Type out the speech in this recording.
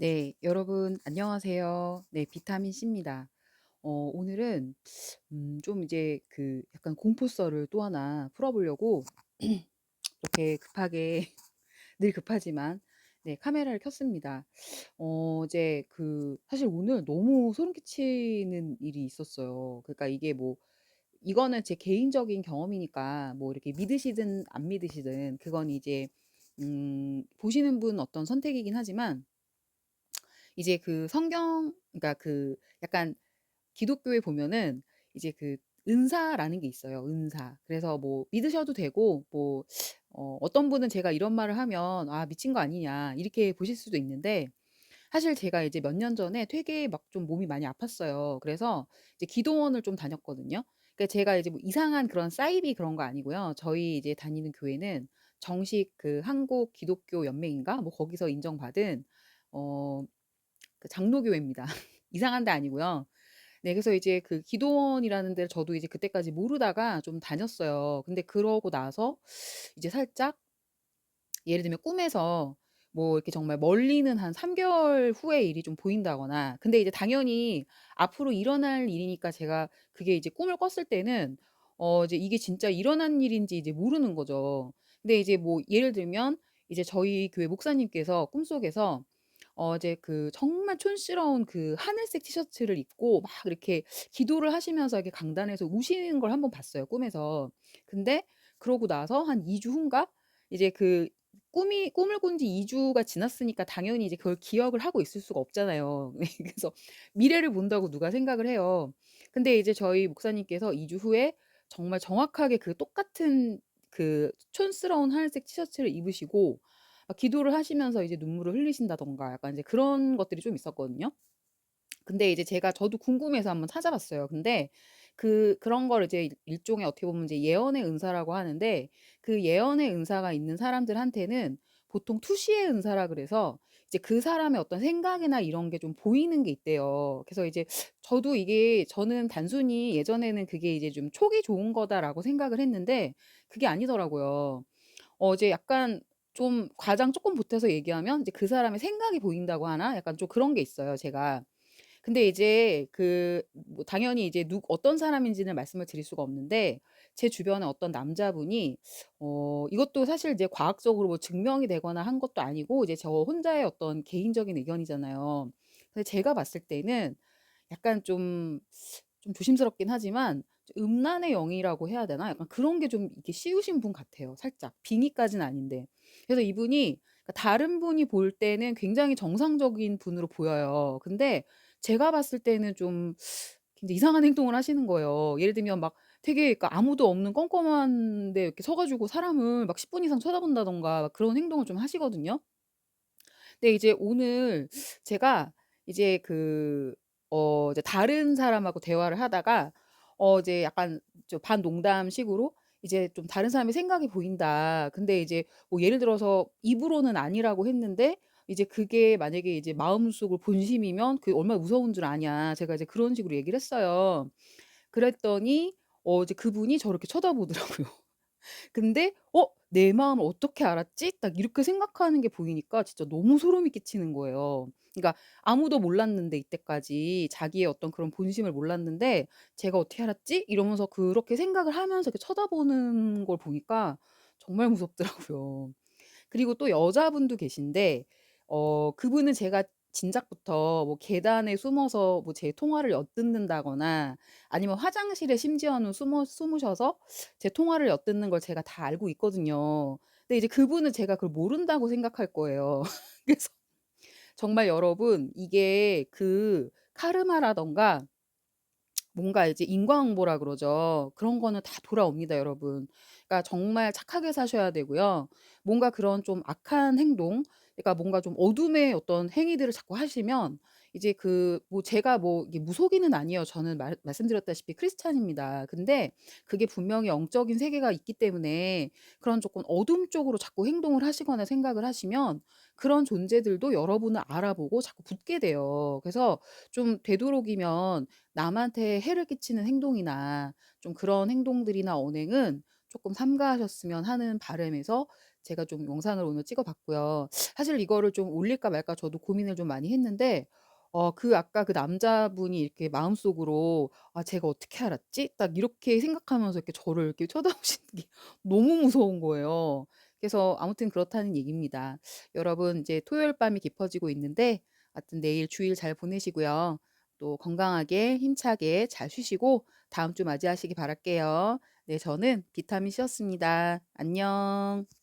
네, 여러분 안녕하세요. 네, 비타민 C입니다. 어, 오늘은 음, 좀 이제 그 약간 공포썰을 또 하나 풀어보려고 이렇게 급하게 늘 급하지만 네, 카메라를 켰습니다. 어, 이제 그 사실 오늘 너무 소름 끼치는 일이 있었어요. 그러니까 이게 뭐 이거는 제 개인적인 경험이니까 뭐 이렇게 믿으시든 안 믿으시든 그건 이제 음, 보시는 분 어떤 선택이긴 하지만 이제 그 성경 그러니까 그 약간 기독교에 보면은 이제 그 은사라는 게 있어요, 은사. 그래서 뭐 믿으셔도 되고 뭐 어 어떤 분은 제가 이런 말을 하면 '아 미친 거 아니냐.' 이렇게 보실 수도 있는데 사실 제가 이제 몇 년 전에 되게 막 좀 몸이 많이 아팠어요. 그래서 이제 기도원을 좀 다녔거든요. 그러니까 제가 이제 뭐 이상한 그런 사이비 그런 거 아니고요. 저희 이제 다니는 교회는 정식 그 한국 기독교 연맹인가 뭐 거기서 인정받은 어 그 장로교회입니다. 이상한 데 아니고요. 네 그래서 이제 그 기도원이라는 데를 저도 이제 그때까지 모르다가 좀 다녔어요. 근데 그러고 나서 이제 살짝 예를 들면 꿈에서 뭐 이렇게 정말 멀리는 한 3 개월 후의 일이 좀 보인다거나 근데 이제 당연히 앞으로 일어날 일이니까 제가 그게 이제 꿈을 꿨을 때는 어 이제 이게 진짜 일어난 일인지 이제 모르는 거죠. 근데 이제 뭐 예를 들면 이제 저희 교회 목사님께서 꿈속에서 어 이제 그 정말 촌스러운 그 하늘색 티셔츠를 입고 막 이렇게 기도를 하시면서 이렇게 강단에서 우시는 걸 한번 봤어요, 꿈에서. 근데 그러고 나서 한 2 주 후인가 이제 그 꿈이 꿈을 꾼 지 2 주가 지났으니까 당연히 이제 그걸 기억을 하고 있을 수가 없잖아요. 네 그래서 미래를 본다고 누가 생각을 해요. 근데 이제 저희 목사님께서 2 주 후에 정말 정확하게 그 똑같은 그 촌스러운 하늘색 티셔츠를 입으시고 막 기도를 하시면서 이제 눈물을 흘리신다든가 약간 이제 그런 것들이 좀 있었거든요. 근데 이제 제가 저도 궁금해서 한번 찾아봤어요. 근데 그 그런 거를 이제 일 일종의 어떻게 보면 이제 예언의 은사라고 하는데 그 예언의 은사가 있는 사람들한테는 보통 투시의 은사라 그래서 이제 그 사람의 어떤 생각이나 이런 게 좀 보이는 게 있대요. 그래서 이제 저도 이게 저는 단순히 예전에는 그게 이제 좀 '촉이 좋은 거다.'라고 생각을 했는데 그게 아니더라고요. 어 이제 약간 좀 과장 쪼끔 보태서 얘기하면 이제 그 사람의 생각이 보인다고 하나? 약간 좀 그런 게 있어요 제가. 근데 이제 그 뭐 당연히 이제 누 어떤 사람인지는 말씀을 드릴 수가 없는데 제 주변에 어떤 남자분이 어 이것도 사실 이제 과학적으로 뭐 증명이 되거나 한 것도 아니고 이제 저 혼자의 어떤 개인적인 의견이잖아요. 근데 제가 봤을 때는 약간 좀 좀 조심스럽긴 하지만 음란의 영이라고 해야 되나? 약간 그런 게 좀 이렇게 씌우신 분 같아요 살짝. 비니까지는 아닌데. 그래서 이분이 그러니까 다른 분이 볼 때는 굉장히 정상적인 분으로 보여요. 근데 제가 봤을 때는 좀 굉장히 이상한 행동을 하시는 거예요. 예를 들면 막 되게 그러니까 아무도 없는 껌껌한 데 이렇게 서 가지고 사람을 막 10 분 이상 쳐다본다든가 막 그런 행동을 좀 하시거든요. 근데 이제 오늘 제가 이제 그 어 이제 다른 사람하고 대화를 하다가 어 이제 약간 좀 반농담식으로 이제 좀 "다른 사람의 생각이 보인다." 근데 이제 뭐 예를 들어서 입으로는 아니라고 했는데 이제 그게 만약에 이제 마음속으로 본심이면 그게 얼마나 무서운 줄 아냐. 제가 이제 그런 식으로 얘기를 했어요. 그랬더니 어 이제 그분이 저를 이렇게 쳐다보더라고요. 근데 '어 내 마음을 어떻게 알았지?' 딱 이렇게 생각하는 게 보이니까 진짜 너무 소름이 끼치는 거예요. 그러니까 아무도 몰랐는데 이때까지 자기의 어떤 그런 본심을 몰랐는데 '제가 어떻게 알았지?' 이러면서 그렇게 생각을 하면서 이렇게 쳐다보는 걸 보니까 정말 무섭더라고요. 그리고 또 여자분도 계신데 어 그분은 제가 진작부터 뭐 계단에 숨어서 뭐 제 통화를 엿듣는다거나 아니면 화장실에 심지어는 숨어 숨으셔서 제 통화를 엿듣는 걸 제가 다 알고 있거든요. 근데 이제 그분은 제가 그걸 모른다고 생각할 거예요. 그래서 정말 여러분 이게 그 카르마라든가 뭔가 이제 인과응보라 그러죠. 그런 거는 다 돌아옵니다, 여러분. 그러니까 정말 착하게 사셔야 되고요. 뭔가 그런 좀 악한 행동 그러니까 뭔가 좀 어둠의 어떤 행위들을 자꾸 하시면 이제 그 뭐 제가 뭐 이게 무속인은 아니에요. 저는 말 말씀드렸다시피 크리스찬입니다. 근데 그게 분명히 영적인 세계가 있기 때문에 그런 조금 어둠 쪽으로 자꾸 행동을 하시거나 생각을 하시면 그런 존재들도 여러분을 알아보고 자꾸 붙게 돼요. 그래서 좀 되도록이면 남한테 해를 끼치는 행동이나 좀 그런 행동들이나 언행은 쪼끔 삼가하셨으면 하는 바람에서 제가 좀 영상을 오늘 찍어 봤고요. 사실 이거를 좀 올릴까 말까 저도 고민을 좀 많이 했는데 어 그 아까 그 남자분이 이렇게 마음속으로 '아 제가 어떻게 알았지?' 딱 이렇게 생각하면서 이렇게 저를 이렇게 쳐다보시는 게 너무 무서운 거예요. 그래서 아무튼 그렇다는 얘기입니다. 여러분 이제 토요일 밤이 깊어지고 있는데 하여튼 내일 주일 잘 보내시고요. 또 건강하게 힘차게 잘 쉬시고 다음 주 맞이하시기 바랄게요. 네 저는 비타민 C였습니다. 안녕.